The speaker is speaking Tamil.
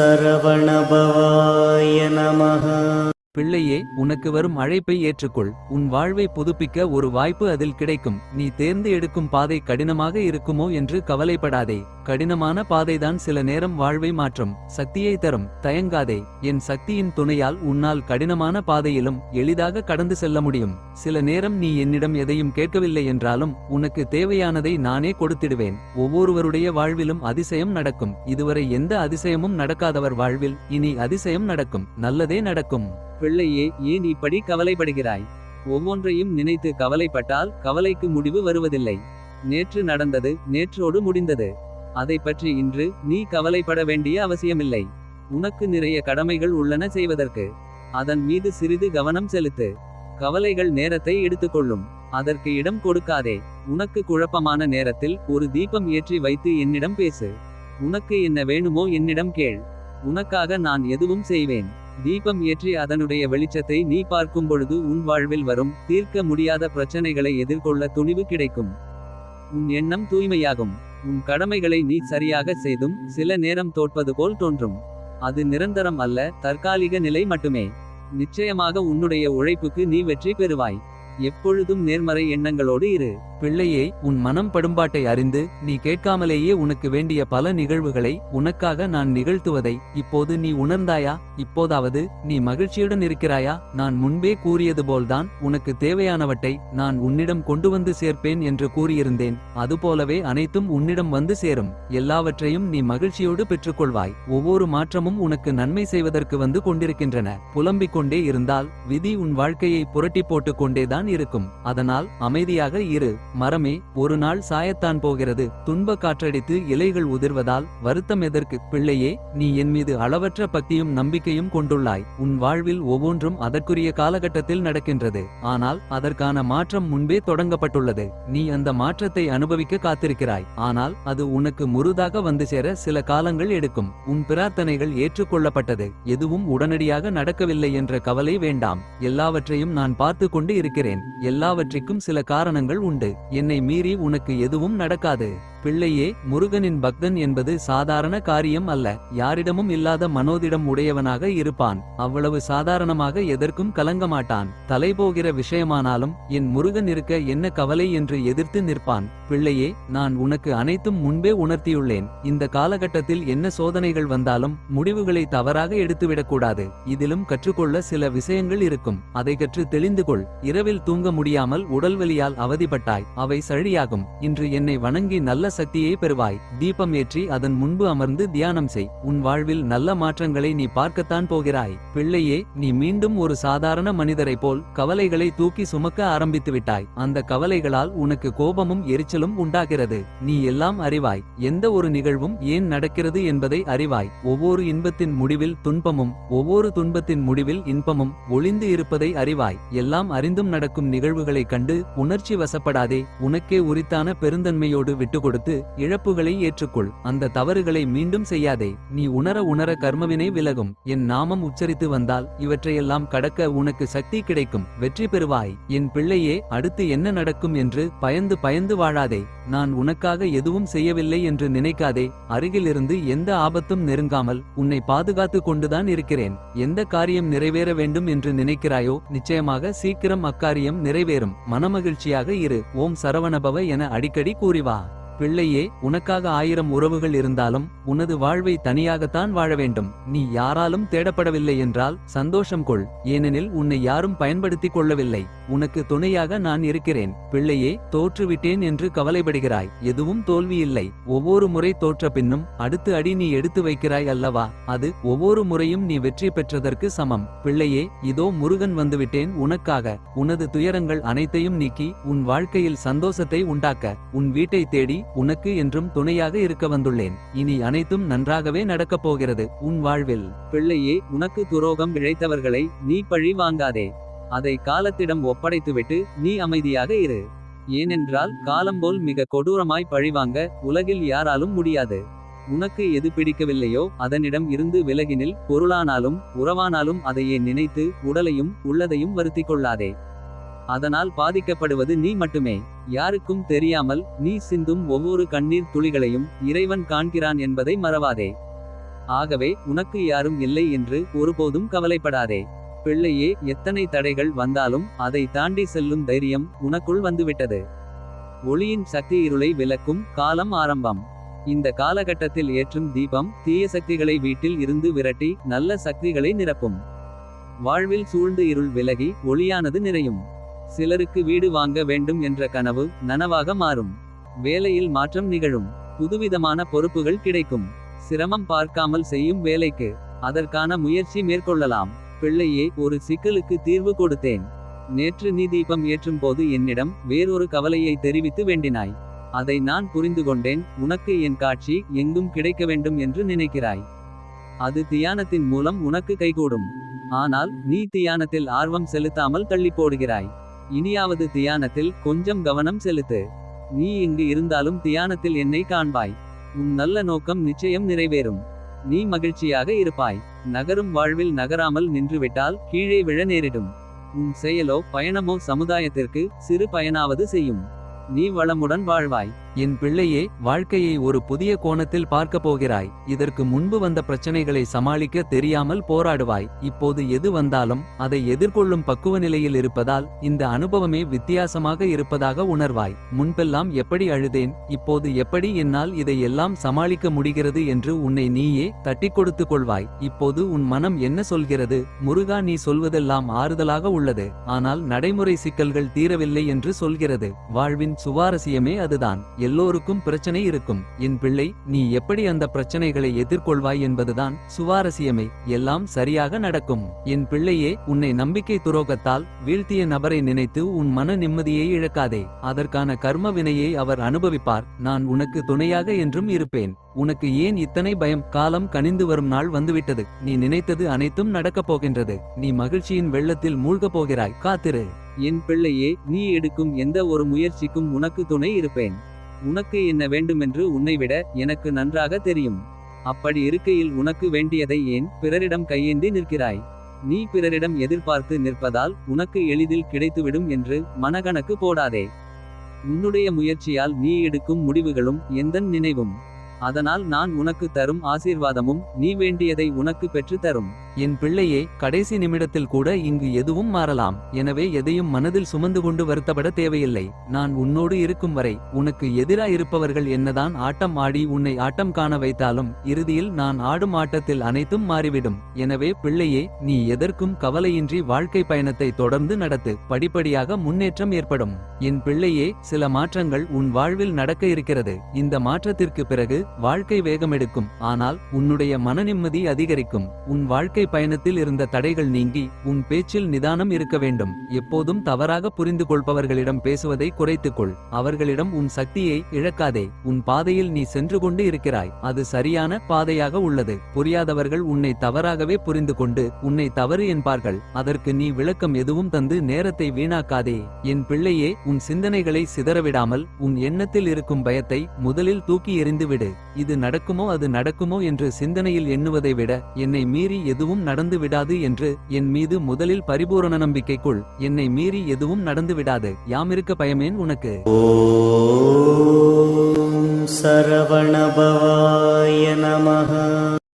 சரவணபவாய உனக்கு வரும் அழைப்பை ஏற்றுக்கொள். உன் வாழ்வை புதுப்பிக்க ஒரு வாய்ப்பு அதில் கிடைக்கும். நீ தேர்ந்து எடுக்கும் பாதை கடினமாக இருக்குமோ என்று கவலைப்படாதே. கடினமான பாதைதான் சில நேரம் வாழ்வை மாற்றும். சக்தியை தரும். தயங்காதே. என் சக்தியின் துணையால் உன்னால் கடினமான பாதையிலும் எளிதாக கடந்து செல்ல முடியும். சில நேரம் நீ என்னிடம் எதையும் கேட்கவில்லை என்றாலும் உனக்கு தேவையானதை நானே கொடுத்திடுவேன். ஒவ்வொருவருடைய வாழ்விலும் அதிசயம் நடக்கும். இதுவரை எந்த அதிசயமும் நடக்காதவர் வாழ்வில் இனி அதிசயம் நடக்கும். நல்லதே நடக்கும். பிள்ளையே ஏன் இப்படி கவலைப்படுகிறாய்? ஒவ்வொன்றையும் நினைத்து கவலைப்பட்டால் கவலைக்கு முடிவு வருவதில்லை. நேற்று நடந்தது நேற்றோடு முடிந்தது. அதை பற்றி இன்று நீ கவலைப்பட வேண்டிய அவசியமில்லை. உனக்கு நிறைய கடமைகள் உள்ளன செய்வதற்கு. அதன் மீது சிறிது கவனம் செலுத்து. கவலைகள் நேரத்தை எடுத்துக்கொள்ளும். அதற்கு இடம் கொடுக்காதே. உனக்கு குழப்பமான நேரத்தில் ஒரு தீபம் ஏற்றி வைத்து என்னிடம் பேசு. உனக்கு என்ன வேணுமோ என்னிடம் கேள். உனக்காக நான் எதுவும் செய்வேன். தீபம் ஏற்றி அதனுடைய வெளிச்சத்தை நீ பார்க்கும் பொழுது உன் வாழ்வில் வரும் தீர்க்க முடியாத பிரச்சனைகளை எதிர்கொள்ள துணிவு கிடைக்கும். உன் எண்ணம் தூய்மையாகும். உன் கடமைகளை நீ சரியாக செய்தும் சில நேரம் தோற்பது போல் தோன்றும். அது நிரந்தரம் அல்ல தற்காலிக நிலை மட்டுமே. நிச்சயமாக உன்னுடைய உழைப்புக்கு நீ வெற்றி பெறுவாய். எப்பொழுதும் நேர்மறை எண்ணங்களோடு இரு. பிள்ளையே உன் மனம் படும்பாட்டை அறிந்து நீ கேட்காமலேயே உனக்கு வேண்டிய பல நிகழ்வுகளை உனக்காக நான் நிகழ்த்துவதை இப்போது நீ உணர்ந்தாயா? இப்போதாவது நீ மகிழ்ச்சியுடன் இருக்கிறாயா? நான் முன்பே கூறியது போல்தான் உனக்கு தேவையானவற்றை நான் உன்னிடம் கொண்டு வந்து சேர்ப்பேன் என்று கூறியிருந்தேன். அதுபோலவே அனைத்தும் உன்னிடம் வந்து சேரும். எல்லாவற்றையும் நீ மகிழ்ச்சியோடு பெற்றுக்கொள்வாய். ஒவ்வொரு மாற்றமும் உனக்கு நன்மை செய்வதற்கு வந்து கொண்டிருக்கின்றன. புலம்பிக் கொண்டே இருந்தால் விதி உன் வாழ்க்கையை புரட்டி போட்டுக் கொண்டேதான் இருக்கும். அதனால் அமைதியாக இரு. மரமே ஒரு நாள் சாயத்தான் போகிறது. துன்ப காற்றடித்து இலைகள் உதிர்வதால் வருத்தம் எதற்கு? பிள்ளையே நீ என் மீது அளவற்ற பக்தியும் நம்பிக்கையும் கொண்டுள்ளாய். உன் வாழ்வில் ஒவ்வொன்றும் அதற்குரிய காலகட்டத்தில் நடக்கின்றது. ஆனால் அதற்கான மாற்றம் முன்பே தொடங்கப்பட்டுள்ளது. நீ அந்த மாற்றத்தை அனுபவிக்க காத்திருக்கிறாய். ஆனால் அது உனக்கு முருதாக வந்து சேர சில காலங்கள் எடுக்கும். உன் பிரார்த்தனைகள் ஏற்றுக்கொள்ளப்பட்டது. எதுவும் உடனடியாக நடக்கவில்லை என்ற கவலை வேண்டாம். எல்லாவற்றையும் நான் பார்த்து கொண்டு இருக்கிறேன். எல்லாவற்றிற்கும் சில காரணங்கள் உண்டு. என்னை மீறி உனக்கு எதுவும் நடக்காது. பிள்ளையே முருகனின் பக்தன் என்பது சாதாரண காரியம் அல்ல. யாரிடமும் இல்லாத மனோதிடம் உடையவனாக இருப்பான். அவ்வளவு சாதாரணமாக எதற்கும் கலங்கமாட்டான். தலைபோகிற விஷயமானாலும் என் முருகன் இருக்க என்ன கவலை என்று எதிர்த்து நிற்பான். பிள்ளையே நான் உனக்கு அனைத்தும் முன்பே உணர்த்தியுள்ளேன். இந்த காலகட்டத்தில் என்ன சோதனைகள் வந்தாலும் முடிவுகளை தவறாக எடுத்துவிடக்கூடாது. இதிலும் கற்றுக்கொள்ள சில விஷயங்கள் இருக்கும். அதை கற்று தெளிந்து கொள். இரவில் தூங்க முடியாமல் உடல்வலியால் அவதிப்பட்டாய். அவை சழியாகும். இன்று என்னை வணங்கி நல்ல சக்தியை பெறுவாய். தீபம் ஏற்றி அதன் முன்பு அமர்ந்து தியானம் செய். உன் வாழ்வில் நல்ல மாற்றங்களை நீ பார்க்கத்தான் போகிறாய். பிள்ளையே நீ மீண்டும் ஒரு சாதாரண மனிதரைப் போல் கவலைகளை தூக்கி சுமக்க ஆரம்பித்து விட்டாய். அந்த கவலைகளால் உனக்கு கோபமும் எரிச்சலும் உண்டாகிறது. நீ எல்லாம் அறிவாய். எந்த ஒரு நிகழ்வும் ஏன் நடக்கிறது என்பதை அறிவாய். ஒவ்வொரு இன்பத்தின் முடிவில் துன்பமும் ஒவ்வொரு துன்பத்தின் முடிவில் இன்பமும் ஒளிந்து இருப்பதை அறிவாய். எல்லாம் அறிந்தும் நடக்கும் நிகழ்வுகளைக் கண்டு உணர்ச்சி வசப்படாதே. உனக்கே உரித்தான பெருந்தன்மையோடு விட்டுக்கொடுத்து இழப்புகளை ஏற்றுக்கொள். அந்த தவறுகளை மீண்டும் செய்யாதே. நீ உணர உணர கர்மவினை விலகும். என் நாமம் உச்சரித்து வந்தால் இவற்றையெல்லாம் கடக்க உனக்கு சக்தி கிடைக்கும். வெற்றி பெறுவாய். என் பிள்ளையே அடுத்து என்ன நடக்கும் என்று பயந்து பயந்து வாழாதே. நான் உனக்காக எதுவும் செய்யவில்லை என்று நினைக்காதே. அருகிலிருந்து எந்த ஆபத்தும் நெருங்காமல் உன்னை பாதுகாத்து கொண்டுதான் இருக்கிறேன். எந்த காரியம் நிறைவேற வேண்டும் என்று நினைக்கிறாயோ நிச்சயமாக சீக்கிரம் அக்காரியம் நிறைவேறும். மனமகிழ்ச்சியாக இரு. ஓம் சரவணபவ என அடிக்கடி கூறிவா பிள்ளையே உனக்காக ஆயிரம் உறவுகள் இருந்தாலும் உனது வாழ்வை தனியாகத்தான் வாழ வேண்டும். நீ யாராலும் தேடப்படவில்லை என்றால் சந்தோஷம் கொள். ஏனெனில் உன்னை யாரும் பயன்படுத்திக் கொள்ளவில்லை. உனக்கு துணையாக நான் இருக்கிறேன். பிள்ளையே தோற்றுவிட்டேன் என்று கவலைப்படுகிறாய். எதுவும் தோல்வியில்லை. ஒவ்வொரு முறை தோற்ற பின்னும் அடுத்து அடி நீ எடுத்து வைக்கிறாய் அல்லவா? அது ஒவ்வொரு முறையும் நீ வெற்றி பெற்றதற்கு சமம். பிள்ளையே இதோ முருகன் வந்துவிட்டேன் உனக்காக. உனது துயரங்கள் அனைத்தையும் நீக்கி உன் வாழ்க்கையில் சந்தோஷத்தை உண்டாக்க. உன் வீட்டை தேடி உனக்கு என்றும் துணையாக இருக்க வந்துள்ளேன். இனி அனைத்தும் நன்றாகவே நடக்கப் போகிறது. உன் வாழ்வில் பிள்ளையே உனக்கு துரோகம் இழைத்தவர்களை நீ பழி வாங்காதே அதை காலத்திடம் ஒப்படைத்துவிட்டு நீ அமைதியாக இரு. ஏனென்றால் காலம்போல் மிக கொடூரமாய் பழிவாங்க உலகில் யாராலும் முடியாது. உனக்கு எது பிடிக்கவில்லையோ அதனிடம் இருந்து விலகினில் பொருளானாலும் உறவானாலும் அதையே நினைத்து உடலையும் உள்ளதையும் வருத்தி கொள்ளாதே அதனால் பாதிக்கப்படுவது நீ மட்டுமே. யாருக்கும் தெரியாமல் நீ சிந்தும் ஒவ்வொரு கண்ணீர் துளிகளையும் இறைவன் காண்கிறான் என்பதை மறவாதே. ஆகவே உனக்கு யாரும் இல்லை என்று ஒருபோதும் கவலைப்படாதே. பிள்ளையே எத்தனை தடைகள் வந்தாலும் அதை தாண்டி செல்லும் தைரியம் உனக்குள் வந்துவிட்டது. ஒளியின் சக்தி இருளை விலக்கும் காலம் ஆரம்பம். இந்த காலகட்டத்தில் ஏற்றும் தீபம் தீய சக்திகளை வீட்டில் இருந்து விரட்டி நல்ல சக்திகளை நிரப்பும். வாழ்வில் சூழ்ந்து இருள் விலகி ஒளியானது நிறையும். சிலருக்கு வீடு வாங்க வேண்டும் என்ற கனவு நனவாக மாறும். வேலையில் மாற்றம் நிகழும். புதுவிதமான பொறுப்புகள் கிடைக்கும். சிரமம் பார்க்காமல் செய்யும் வேலைக்கு அதற்கான முயற்சி மேற்கொள்ளலாம். பிள்ளையே ஒரு சிக்கலுக்கு தீர்வு கொடுத்தேன். நேற்று நீ தீபம் ஏற்றும் போது என்னிடம் வேறொரு கவலையை தெரிவித்து வேண்டினாய். அதை நான் புரிந்து கொண்டேன் உனக்கு என் காட்சி எங்கும் கிடைக்க வேண்டும் என்று நினைக்கிறாய். அது தியானத்தின் மூலம் உனக்கு கைகூடும். ஆனால் நீ தியானத்தில் ஆர்வம் செலுத்தாமல் தள்ளி போடுகிறாய். இனியாவது தியானத்தில் கொஞ்சம் கவனம் செலுத்து. நீ இங்கு இருந்தாலும் தியானத்தில் என்னை காண்பாய். உன் நல்ல நோக்கம் நிச்சயம் நிறைவேறும். நீ மகிழ்ச்சியாக இருப்பாய். நகரும் வாழ்வில் நகராமல் நின்றுவிட்டால் கீழே விழ நேரிடும். உன் செயலோ பயணமோ சமுதாயத்திற்கு சிறு பயனாவது செய்யும். நீ வளமுடன் வாழ்வாய். என் பிள்ளையே வாழ்க்கையை ஒரு புதிய கோணத்தில் பார்க்க போகிறாய். இதற்கு முன்பு வந்த பிரச்சனைகளை சமாளிக்க தெரியாமல் போராடுவாய். இப்போது எது வந்தாலும் அதை எதிர்கொள்ளும் பக்குவ நிலையில் இருப்பதால் இந்த அனுபவமே வித்தியாசமாக இருப்பதாக உணர்வாய். முன்பெல்லாம் எப்படி அழுதேன் இப்போது எப்படி என்னால் இதை எல்லாம் சமாளிக்க முடிகிறது என்று உன்னை நீயே தட்டிக் கொடுத்துக் கொள்வாய். இப்போது உன் மனம் என்ன சொல்கிறது? முருகா நீ சொல்வதெல்லாம் ஆறுதலாக உள்ளது. ஆனால் நடைமுறை சிக்கல்கள் தீரவில்லை என்று சொல்கிறது. வாழ்வின் சுவாரஸ்யமே அதுதான். எல்லோருக்கும் பிரச்சனை இருக்கும். என் பிள்ளை நீ எப்படி அந்த பிரச்சனைகளை எதிர்கொள்வாய் என்பதுதான் சுவாரஸ்யமே. எல்லாம் சரியாக நடக்கும். என் பிள்ளையே உன்னை நம்பிக்கை துரோகத்தால் வீழ்த்திய நபரை நினைத்து உன் மன நிம்மதியை இழக்காதே. அதற்கான கர்ம வினையை அவர் அனுபவிப்பார். நான் உனக்கு துணையாக என்றும் இருப்பேன். உனக்கு ஏன் இத்தனை பயம்? காலம் கனிந்து வரும் நாள் வந்துவிட்டது. நீ நினைத்தது அனைத்தும் நடக்கப் போகின்றது. நீ மகிழ்ச்சியின் வெள்ளத்தில் மூழ்கப் போகிறாய். காத்திரு. என் பிள்ளையே நீ எடுக்கும் எந்த ஒரு முயற்சிக்கும் உனக்கு துணை இருப்பேன். உனக்கு என்ன வேண்டுமென்று உன்னை விட எனக்கு நன்றாக தெரியும். அப்படி இருக்கையில் உனக்கு வேண்டியதை ஏன் பிறரிடம் கையேந்தி நிற்கிறாய்? நீ பிறரிடம் எதிர்பார்த்து நிற்பதால் உனக்கு எளிதில் கிடைத்துவிடும் என்று மனகணக்கு போடாதே. உன்னுடைய முயற்சியால் நீ எடுக்கும் முடிவுகளும் எந்தன் நினைவும்? அதனால் நான் உனக்கு தரும் ஆசீர்வாதமும் நீ வேண்டியதை உனக்கு பெற்று தரும். என் பிள்ளையே கடைசி நிமிடத்தில் கூட இங்கு எதுவும் மாறலாம். எனவே எதையும் மனதில் சுமந்து கொண்டு வருத்தப்பட தேவையில்லை. நான் உன்னோடு இருக்கும் வரை உனக்கு எதிராயிருப்பவர்கள் என்னதான் ஆட்டம் ஆடி உன்னை ஆட்டம் காண வைத்தாலும் இறுதியில் நான் ஆடும் ஆட்டத்தில் அனைத்தும் மாறிவிடும். எனவே பிள்ளையே நீ எதற்கும் கவலையின்றி வாழ்க்கை பயணத்தை தொடர்ந்து நடத்து. படிப்படியாக முன்னேற்றம் ஏற்படும். என் பிள்ளையே சில மாற்றங்கள் உன் வாழ்வில் நடக்க இருக்கிறது. இந்த மாற்றத்திற்கு பிறகு வாழ்க்கை வேகமெடுக்கும். ஆனால் உன்னுடைய மன நிம்மதி அதிகரிக்கும். உன் வாழ்க்கை பயணத்தில் இருந்த தடைகள் நீங்கி உன் பேச்சில் நிதானம் இருக்க வேண்டும். எப்போதும் தவறாக புரிந்து கொள்பவர்களிடம் பேசுவதை குறைத்துக்கொள். அவர்களிடம் உன் சக்தியை இழக்காதே. உன் பாதையில் நீ சென்று கொண்டு இருக்கிறாய். அது சரியான பாதையாக உள்ளது. புரியாதவர்கள் உன்னை தவறாகவே புரிந்து கொண்டு உன்னை தவறு என்பார்கள். அதற்கு நீ விளக்கம் எதுவும் தந்து நேரத்தை வீணாக்காதே. என் பிள்ளையே உன் சிந்தனைகளை சிதறவிடாமல் உன் எண்ணத்தில் இருக்கும் பயத்தை முதலில் தூக்கி எறிந்துவிடு. இது நடக்குமோ அது நடக்குமோ என்று சிந்தனையில் எண்ணுவதை விட என்னை மீறி எதுவும் எதுவும் நடந்துவிடாது என்று என் மீது முதலில் பரிபூரண நம்பிக்கைக்குள் என்னை மீறி எதுவும் நடந்து விடாது. யாமிருக்க பயமேன் உனக்கு. சரவணபவாய நமஹ.